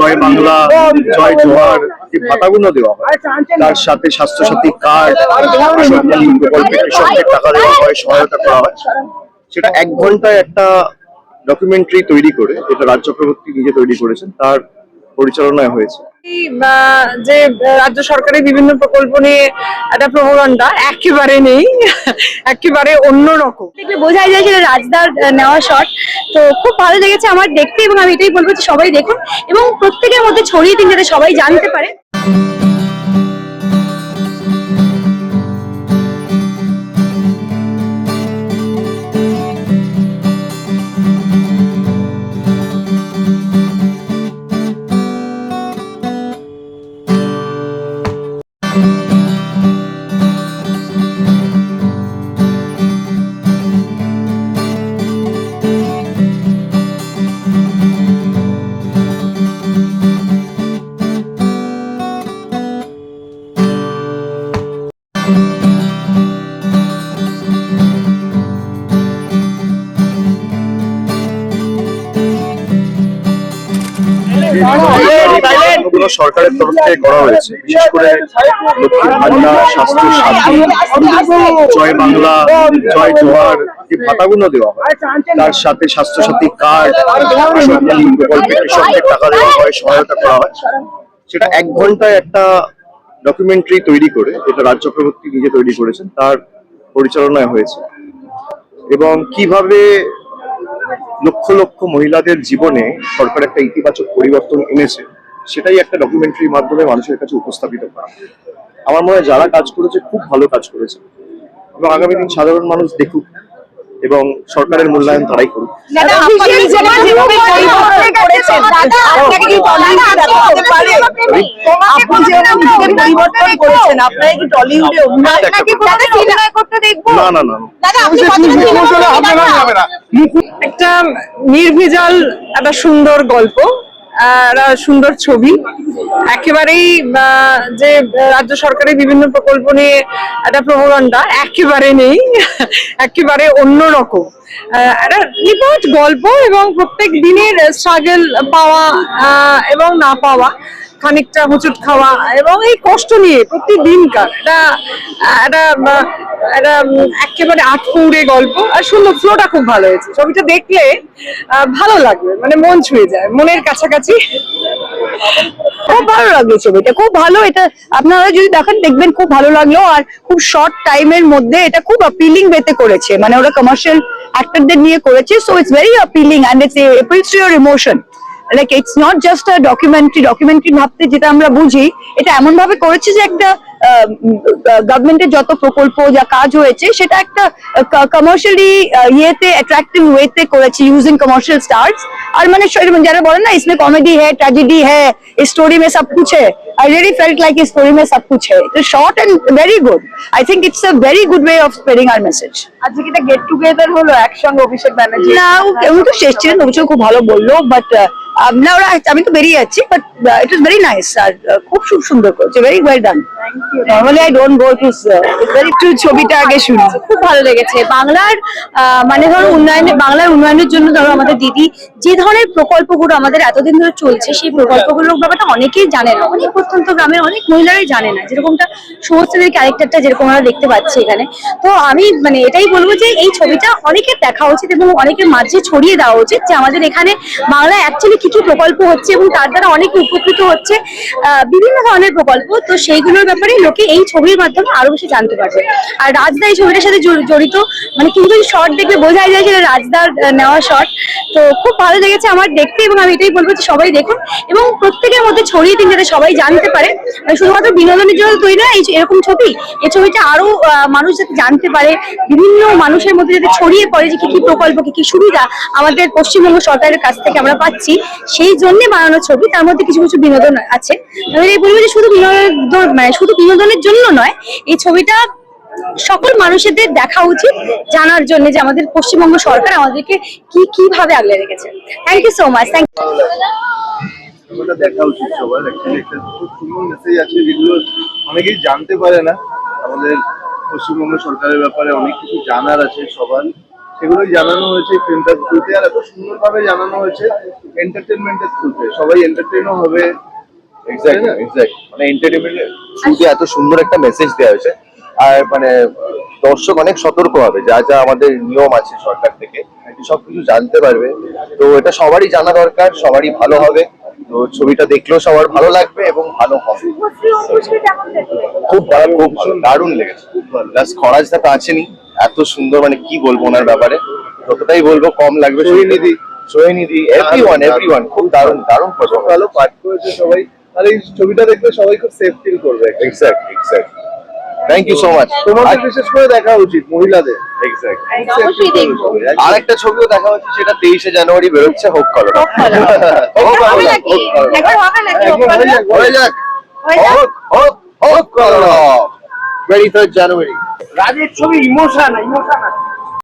জয় বাংলা, জয় জোহার যে ভাতাগুলো দেওয়া হয়। তার সাথে স্বাস্থ্যসাথী কার্ড প্রকল্পে কৃষকদের টাকা দেওয়া হয়, সহায়তা করা হয়। সেটা এক ঘন্টায় একটা ডকুমেন্টারি তৈরি করে, যেটা রাজ্য প্রবর্তী নিজে তৈরি করেছেন, তার পরিচালনায় হয়েছে। যে, রাজ্য সরকারের বিভিন্ন প্রকল্প নিয়ে একটা প্রবণতা একেবারে নেই, একেবারে অন্যরকম। দেখলে বোঝাই যায় সেটা রাজদার নেওয়া শট। তো খুব ভালো লেগেছে আমার দেখতে এবং আমি এটাই বলব যে সবাই দেখুন এবং প্রত্যেকের মধ্যে ছড়িয়ে দিন যাতে সবাই জানতে পারে। প্রকল্পগুলো সরকারের তরফ থেকে করা হয়েছে। বিশেষ করে স্বাস্থ্য সাথী জয় বাংলা, জয় জোহার ভাতাগুলো দেওয়া হয়। তার সাথে স্বাস্থ্যসাথী কার্ড প্রকল্পে কৃষকদের টাকা দেওয়া হয়, সহায়তা করা হয়। সেটা এক ঘন্টায় একটা ডকুমেন্টারি তৈরি করে, যেটা রাজ্য চক্রবর্তী নিজে তৈরি করেছেন, তার পরিচালনায় হয়েছে। এবং কীভাবে লক্ষ লক্ষ মহিলাদের জীবনে সরকার একটা ইতিবাচক পরিবর্তন এনেছে সেটাই একটা ডকুমেন্টারির মাধ্যমে মানুষের কাছে উপস্থাপিত করা। আমার মনে হয় যারা কাজ করেছে খুব ভালো কাজ করেছে। এবং আগামী দিন সাধারণ মানুষ দেখুক এবং সরকারের মূল্যায়ন তারাই করুক। একটা নির্ভেজাল একটা সুন্দর গল্প। সুন্দর ছবি। একেবারেই যে রাজ্য সরকারের বিভিন্ন প্রকল্প নিয়ে একটা প্রবণতা একেবারে নেই, একেবারে অন্যরকম। একটা নিপট গল্প এবং প্রত্যেক দিনের স্ট্রাগল পাওয়া এবং না পাওয়া, খানিকটা হুচুট খাওয়া এবং এই কষ্ট নিয়ে প্রতিদিনকার এটা একটা একটা একেবারে আটকৌড়ে গল্প। আর সুন্দর ফ্লোটা খুব ভালো হয়েছে। ছবিটা দেখলে ভালো লাগবে। মানে মন ছুঁয়ে যায়, মনের কাছাকাছি। খুব ভালো লাগল ছবিটা, খুব ভালো। এটা আপনারা যদি দেখেন, দেখবেন খুব ভালো লাগল। আর খুব শর্ট টাইমের মধ্যে এটা খুব অ্যাপিলিং বেতে করেছে। মানে ওরা কমার্শিয়াল অ্যাক্টরদের নিয়ে করেছে। So it's very appealing and it's appeals to your emotion like it's not just a documentary documentary ভাবতে যেটা আমরা বুঝি, এটা এমন ভাবে করেছে যে একটা গভর্নমেন্টের যত প্রকল্প যা কাজ হয়েছে সেটা একটা কমার্শিয়ালি ইয়েতে অ্যাট্রাক্টিভ ওয়েতে করেছে ইউজিং কমার্শিয়াল স্টার্স আর মানে যারা বলেন না ইসমে কমেডি হ্যাঁ ট্র্যাজেডি হ্যাঁ স্টোরি মে সব কুছ হ্যাঁ I really felt like his story mein sab kuch hai. It is short and very good. I think it's a very good way of spreading our message. আজকে কি get together হলো একসঙ্গে অভিষেক ব্যানার্জি না উনি তো শেষ ছিলেন অভিষেক খুব ভালো বললো বাট না ওরা আমি তো বেরিয়ে যাচ্ছি but it is very nice R uh, খুব খুব সুন্দর করেছে very well done normally I don't go to একটু ছবিটা আগে শুনি। খুব ভালো লেগেছে। বাংলার মানে ধরো উন্নয়নে বাংলার উন্নয়নের জন্য ধরো আমাদের দিদি যে ধরনের প্রকল্পগুলো আমাদের এতদিন ধরে চলছে সেই প্রকল্পগুলোর ব্যাপারটা অনেকেই জানে না। অনেক প্রত্যন্ত গ্রামের অনেক মহিলারাই জানে না যেরকমটা সমস্তের ক্যারেক্টারটা যেরকম আমরা দেখতে পাচ্ছি এখানে। তো আমি মানে এটাই বলব যে এই ছবিটা অনেকের দেখা উচিত এবং অনেকের মাঝে ছড়িয়ে দেওয়া উচিত যে আমাদের এখানে বাংলা অ্যাকচুয়ালি কি কি প্রকল্প হচ্ছে এবং তার দ্বারা অনেকে উপকৃত হচ্ছে বিভিন্ন ধরনের প্রকল্প। তো সেইগুলোর ব্যাপারে লোকে এই ছবির মাধ্যমে আরও বেশি জানতে পারবে। আর রাজদা এই ছবিটার সাথে জড়িত মানে কিন্তু শর্ট দেখলে বোঝাই যায় সেটা রাজদার নেওয়া শর্ট তো খুব ভালো লেগেছে আমার দেখতে এবং আমি এটাই বলব যে সবাই দেখুন এবং প্রত্যেকের মধ্যে ছড়িয়ে দিন যাতে সবাই জানতে পারে। মানে শুধুমাত্র বিনোদনের জন্য তৈরি না, এই এরকম ছবি এই ছবিটা আরও মানুষ যাতে জানতে পারে, বিভিন্ন মানুষের মধ্যে যাতে ছড়িয়ে পড়ে যে কি কি প্রকল্প, কি কি সুবিধা আমাদের পশ্চিমবঙ্গ সরকারের কাছ থেকে আমরা পাচ্ছি। সেই জন্য বানানো ছবি, তার মধ্যে কিছু কিছু বিনোদন আছে। আমি এই যে শুধু বিনোদন মানে শুধু বিনোদনের জন্য নয়, এই ছবিটা সকল মানুষদের দেখা উচিত, জানার জন্য যে আমাদের পশ্চিমবঙ্গ সরকার আমাদেরকে কি, কীভাবে আগলে রেখেছে। Thank you so much thank ওটা দেখা উচিত অনেকেই জানতে পারে না। আমাদের পশ্চিমবঙ্গ সরকারের ব্যাপারে অনেক কিছু জানার আছে সবার। সেগুলোই জানানো হয়েছে ফিল্মটার থ্রুতে আর এত সুন্দরভাবে জানানো হয়েছে এন্টারটেনমেন্টের থ্রুতে সবাই এন্টারটেনও হবে। এক্স্যাক্ট এক্স্যাক্ট মানে এন্টারটেনমেন্টের থ্রুতে এত সুন্দর একটা মেসেজ দেওয়া হয়েছে। আর মানে দর্শক অনেক সতর্ক হবে যা যা আমাদের নিয়ম আছে সরকার থেকে সবকিছু জানতে পারবে। তো এটা সবারই জানা দরকার সবারই ভালো হবে। তো ছবিটা দেখলেও সবার ভালো লাগবে এবং ভালো হবে। খুব ভালো খুব ভালো দারুণ লেগেছে। প্লাস তো আছেনই। এত সুন্দর মানে কি বলব ওনার ব্যাপারে? যতটাই বলব কম লাগবে সোহিনীদি। সোহিনীদি এভরি ওয়ান এভরি ওয়ান খুব দারুণ। দারুণ পারফরমেন্স ভালো পাঠ করেছে সবাই। আর এই ছবিটা দেখলে সবাই খুব সেফ ফিল করবে। Exact exact thank you so much তোমাদের বিশেষ করে দেখা উচিত মহিলাদের। এক্স্যাক্ট অবশ্যই আর একটা ছবিও দেখা হচ্ছে সেটা তেইশে জানুয়ারি বেরোচ্ছে হোক কলো হোক। হোক হোক থার্ড জানুয়ারি রাজের ছবি ইমোশন রাজের